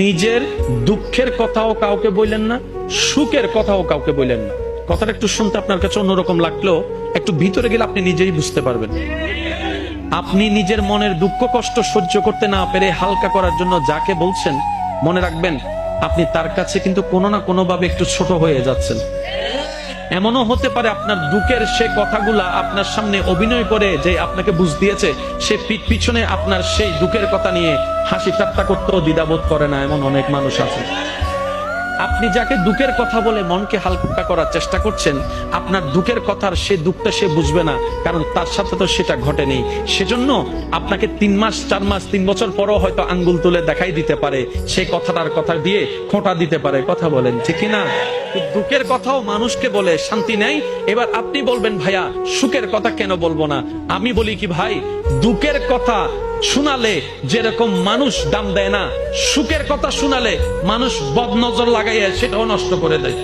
নিজের দুঃখের কথাও কাউকে বললেন না, সুখের কথাও কাউকে বললেন না। কথাটা একটু শুনতে আপনার কাছে অন্যরকম লাগল একটু ভিতরে গেলে আপনি নিজেই বুঝতে পারবেন। আপনি নিজের মনের দুঃখ, কষ্ট সহ্য করতে না পেরে হালকা করার জন্য যাকে বলছেন, মনে রাখবেন, আপনি তার কাছে কিন্তু কোনো না কোনোভাবে একটু ছোট হয়ে যাচ্ছেন। এমনও হতে পারে আপনার দুঃখের সে কথাগুলা আপনার সামনে অভিনয় করে যে আপনাকে বুঝ দিয়েছে, সে পিঠ পিছনে আপনার সেই দুঃখের কথা নিয়ে হাসি ঠাট্টা করতেও দ্বিধাবোধ করে না, এমন অনেক মানুষ আছে। আপনি যাকে দুঃখের কথা বলে মনকে হালকা করার চেষ্টা করছেন, আপনার দুঃখের কথার সে দুঃখটা সে বুঝবে না, কারণ তার সাথে তো সেটা ঘটেনি সেজন্য আপনাকে তিন মাস, চার মাস, তিন বছর পরও হয়তো আঙ্গুল তুলে দেখাই দিতে পারে সেই কথাটার কথা দিয়ে খোঁটা দিতে পারে। কথা বলেন, ঠিক না দুঃখের কথাও মানুষকে বলে, শান্তি নেই? এবার আপনি বলবেন, ভাইয়া, সুখের কথা কেন বলব না? আমি বলি কি, ভাই, দুঃখের কথা শোনালে যেরকম মানুষ দাম দেয় না, সুখের কথা শুনালে মানুষ বদনজর লাগাইয়া সেটাও নষ্ট করে দেয়।